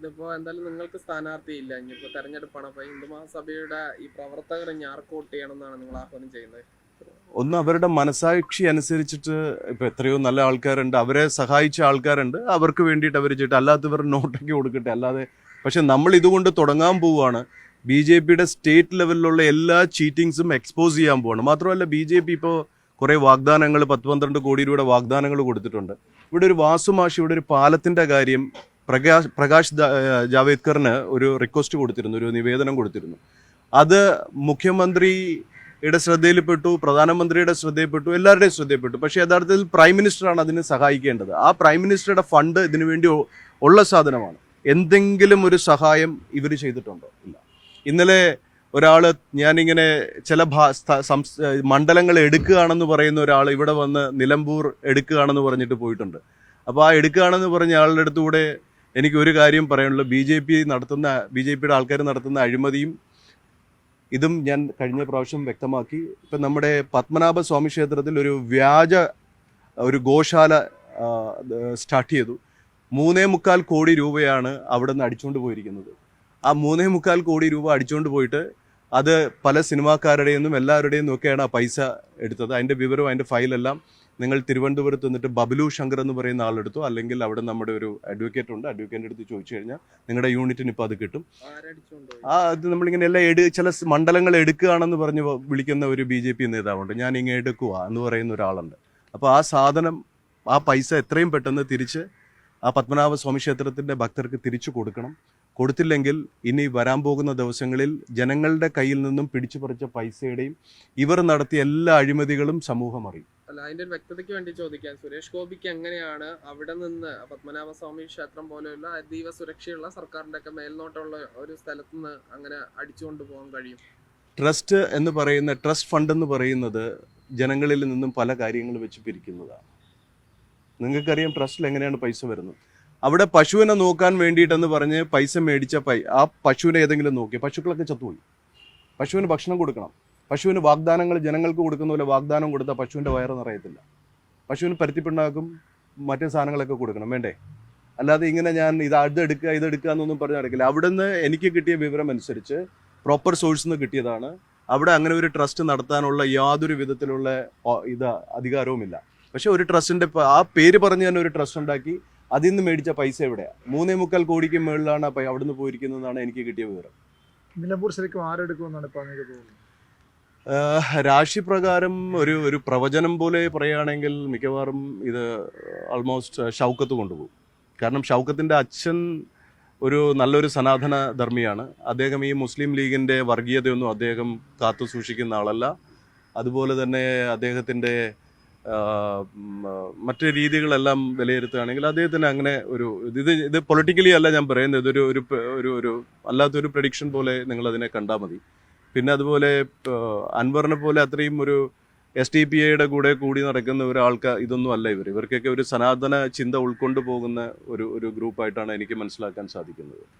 ഇതിപ്പോ എന്തായാലും നിങ്ങൾക്ക് സ്ഥാനാർത്ഥി ഇല്ല ഇനിയിപ്പോ തെരഞ്ഞെടുപ്പാണ്. അപ്പൊ ഹിന്ദു മഹാസഭയുടെ ഈ പ്രവർത്തകർ ഇനി ആർക്ക് വോട്ട് ചെയ്യണം എന്നാണ് നിങ്ങൾ ആഹ്വാനം ചെയ്യുന്നത്? ഒന്ന് അവരുടെ മനസാക്ഷി അനുസരിച്ചിട്ട് ഇപ്പൊ എത്രയോ നല്ല ആൾക്കാരുണ്ട്. അവരെ സഹായിച്ച ആൾക്കാരുണ്ട്. അവർക്ക് വേണ്ടിയിട്ട് അവർ ചെയ്യട്ടെ. അല്ലാത്തവർ നോട്ടൊക്കെ കൊടുക്കട്ടെ. അല്ലാതെ പക്ഷെ നമ്മൾ ഇതുകൊണ്ട് തുടങ്ങാൻ പോവുകയാണ്. ബി ജെ പിയുടെ സ്റ്റേറ്റ് ലെവലിലുള്ള എല്ലാ ചീറ്റിങ്സും എക്സ്പോസ് ചെയ്യാൻ പോവാണ്. മാത്രമല്ല ബി ജെ പി ഇപ്പോൾ കുറേ വാഗ്ദാനങ്ങൾ പത്ത് പന്ത്രണ്ട് കോടി രൂപയുടെ വാഗ്ദാനങ്ങൾ കൊടുത്തിട്ടുണ്ട്. ഇവിടെ ഒരു വാസുമാഷ് ഇവിടെ ഒരു പാലത്തിന്റെ കാര്യം പ്രകാശ് പ്രകാശ് ജാവേദ്കറിന് ഒരു റിക്വസ്റ്റ് കൊടുത്തിരുന്നു ഒരു നിവേദനം കൊടുത്തിരുന്നു. അത് മുഖ്യമന്ത്രിയുടെ ശ്രദ്ധയിൽപ്പെട്ടു പ്രധാനമന്ത്രിയുടെ ശ്രദ്ധയിൽപ്പെട്ടു എല്ലാവരുടെയും ശ്രദ്ധയിൽപ്പെട്ടു. പക്ഷേ യഥാർത്ഥത്തിൽ പ്രൈം മിനിസ്റ്ററാണ് അതിന് സഹായിക്കേണ്ടത്. ആ പ്രൈം മിനിസ്റ്ററുടെ ഫണ്ട് ഇതിനു വേണ്ടി ഉള്ള സാധനമാണ്. എന്തെങ്കിലും ഒരു സഹായം ഇവർ ചെയ്തിട്ടുണ്ടോ? ഇല്ല. ഇന്നലെ ഒരാൾ ഞാനിങ്ങനെ ചില ഭാ മണ്ഡലങ്ങൾ എടുക്കുകയാണെന്ന് പറയുന്ന ഒരാൾ ഇവിടെ വന്ന് നിലമ്പൂർ എടുക്കുകയാണെന്ന് പറഞ്ഞിട്ട് പോയിട്ടുണ്ട്. അപ്പോൾ ആ എടുക്കുകയാണെന്ന് പറഞ്ഞ ആളുടെ അടുത്തുകൂടെ എനിക്ക് ഒരു കാര്യം പറയാനുള്ളൂ ബി ജെ പി നടത്തുന്ന ബി ജെ പിയുടെ ആൾക്കാർ നടത്തുന്ന അഴിമതിയും ഇതും ഞാൻ കഴിഞ്ഞ പ്രാവശ്യം വ്യക്തമാക്കി. ഇപ്പം നമ്മുടെ പത്മനാഭ സ്വാമി ക്ഷേത്രത്തിൽ ഒരു വ്യാജ ഒരു ഗോശാല സ്റ്റാർട്ട് ചെയ്തു. മൂന്നേ മുക്കാൽ കോടി രൂപയാണ് അവിടെ നിന്ന് അടിച്ചുകൊണ്ട് പോയിരിക്കുന്നത്. ആ മൂന്നേ മുക്കാൽ കോടി രൂപ അടിച്ചുകൊണ്ട് പോയിട്ട് അത് പല സിനിമാക്കാരുടെയും എല്ലാവരുടെയും നോക്കിയാണ് ആ പൈസ എടുത്തത്. അതിന്റെ വിവരവും അതിന്റെ ഫയലെല്ലാം നിങ്ങൾ തിരുവനന്തപുരത്ത് നിന്നിട്ട് ബബലു ശങ്കർ എന്ന് പറയുന്ന ആളെടുത്തു അല്ലെങ്കിൽ അവിടെ നമ്മുടെ ഒരു അഡ്വക്കേറ്റ് ഉണ്ട് അഡ്വക്കേറ്റിന്റെ അടുത്ത് ചോദിച്ചു കഴിഞ്ഞാൽ നിങ്ങളുടെ യൂണിറ്റിന് ഇപ്പോൾ അത് കിട്ടും. ആ അത് നമ്മളിങ്ങനെ എല്ലാം എടു ചില മണ്ഡലങ്ങൾ എടുക്കുകയാണെന്ന് പറഞ്ഞ് വിളിക്കുന്ന ഒരു ബി ജെ പി നേതാവുണ്ട്. ഞാൻ ഇങ്ങനെ എടുക്കുക എന്ന് പറയുന്ന ഒരാളുണ്ട്. അപ്പോൾ ആ സാധനം ആ പൈസ എത്രയും പെട്ടെന്ന് തിരിച്ച് ആ പത്മനാഭ സ്വാമി ക്ഷേത്രത്തിന്റെ ഭക്തർക്ക് തിരിച്ചു കൊടുക്കണം. കൊടുത്തില്ലെങ്കിൽ ഇനി വരാൻ പോകുന്ന ദിവസങ്ങളിൽ ജനങ്ങളുടെ കയ്യിൽ നിന്നും പിടിച്ചു പറിച്ച പൈസയുടെയും ഇവർ നടത്തിയ എല്ലാ അഴിമതികളും സമൂഹം അറിയും. അല്ല അതിന്റെ ഒരു വ്യക്തതയ്ക്ക് വേണ്ടി ചോദിക്കാൻ സുരേഷ് ഗോപിക്ക് എങ്ങനെയാണ് അവിടെ നിന്ന് പത്മനാഭസ്വാമി ക്ഷേത്രം പോലെയുള്ള അതീവ സുരക്ഷയുള്ള സർക്കാരിന്റെ ഒക്കെ മേൽനോട്ടമുള്ള ഒരു സ്ഥലത്ത് നിന്ന് അങ്ങനെ അടിച്ചുകൊണ്ട് പോകാൻ കഴിയും? ട്രസ്റ്റ് എന്ന് പറയുന്ന ട്രസ്റ്റ് ഫണ്ട് എന്ന് പറയുന്നത് ജനങ്ങളിൽ നിന്നും പല കാര്യങ്ങൾ വെച്ച് പിരിക്കുന്നതാണ്. നിങ്ങൾക്കറിയാം ട്രസ്റ്റിൽ എങ്ങനെയാണ് പൈസ വരുന്നത്. അവിടെ പശുവിനെ നോക്കാൻ വേണ്ടിയിട്ടെന്ന് പറഞ്ഞ് പൈസ മേടിച്ച പൈ ആ പശുവിനെ ഏതെങ്കിലും നോക്കി. പശുക്കളൊക്കെ ചത്തുപോയി. പശുവിന് ഭക്ഷണം കൊടുക്കണം. പശുവിന് വാഗ്ദാനങ്ങൾ ജനങ്ങൾക്ക് കൊടുക്കുന്ന പോലെ വാഗ്ദാനം കൊടുത്താൽ പശുവിന്റെ വയറ് നിറയത്തില്ല. പശുവിന് പരുത്തിപ്പിണ്ണാക്കും മറ്റു സാധനങ്ങളൊക്കെ കൊടുക്കണം. വേണ്ടേ? അല്ലാതെ ഇങ്ങനെ ഞാൻ ഇത് അത് എടുക്കുക ഇത് എടുക്കുക എന്നൊന്നും പറഞ്ഞ് നടക്കില്ല. അവിടെ നിന്ന് എനിക്ക് കിട്ടിയ വിവരം അനുസരിച്ച് പ്രോപ്പർ സോഴ്സ് നിന്ന് കിട്ടിയതാണ്. അവിടെ അങ്ങനെ ഒരു ട്രസ്റ്റ് നടത്താനുള്ള യാതൊരു വിധത്തിലുള്ള ഇത് അധികാരവുമില്ല. പക്ഷെ ഒരു ട്രസ്റ്റിന്റെ ആ പേര് പറഞ്ഞ് തന്നെ ഒരു ട്രസ്റ്റ് ഉണ്ടാക്കി അതിൽ നിന്ന് മേടിച്ച പൈസ എവിടെയാണ് മൂന്നേ മുക്കാൽ കോടിക്ക് മുകളിലാണ് അവിടുന്ന് പോയിരിക്കുന്നതെന്നാണ് എനിക്ക് കിട്ടിയ വിവരം. നിലമ്പൂർ ശരിക്കും ആരെടുക്കുമെന്നാണ് ഇപ്പോൾ അങ്ങനെ തോന്നുന്നത്? രാശി പ്രകാരം ഒരു ഒരു പ്രവചനം പോലെ പറയുകയാണെങ്കിൽ മിക്കവാറും ഇത് ആൾമോസ്റ്റ് ഷൗക്കത്ത് കൊണ്ടുപോകും. കാരണം ഷൗക്കത്തിന്റെ അച്ഛൻ ഒരു നല്ലൊരു സനാതന ധർമ്മിയാണ്. അദ്ദേഹം ഈ മുസ്ലിം ലീഗിന്റെ വർഗീയതയൊന്നും അദ്ദേഹം കാത്തു സൂക്ഷിക്കുന്ന ആളല്ല. അതുപോലെ തന്നെ അദ്ദേഹത്തിന്റെ മറ്റു രീതികളെല്ലാം വിലയിരുത്തുകയാണെങ്കിൽ അദ്ദേഹത്തിന് അങ്ങനെ ഒരു ഇത് ഇത് പൊളിറ്റിക്കലി അല്ല ഞാൻ പറയുന്നത്. ഇതൊരു ഒരു ഒരു അല്ലാത്തൊരു പ്രഡിക്ഷൻ പോലെ നിങ്ങളതിനെ കണ്ടാൽ മതി. പിന്നെ അതുപോലെ അൻവറിനെ പോലെ അത്രയും ഒരു എസ് ടി പി ഐയുടെ കൂടെ കൂടി നടക്കുന്ന ഒരാൾക്ക് ഇതൊന്നും അല്ല ഇവർ. ഇവർക്കൊക്കെ ഒരു സനാതന ചിന്ത ഉൾക്കൊണ്ടു പോകുന്ന ഒരു ഒരു ഗ്രൂപ്പായിട്ടാണ് എനിക്ക് മനസ്സിലാക്കാൻ സാധിക്കുന്നത്.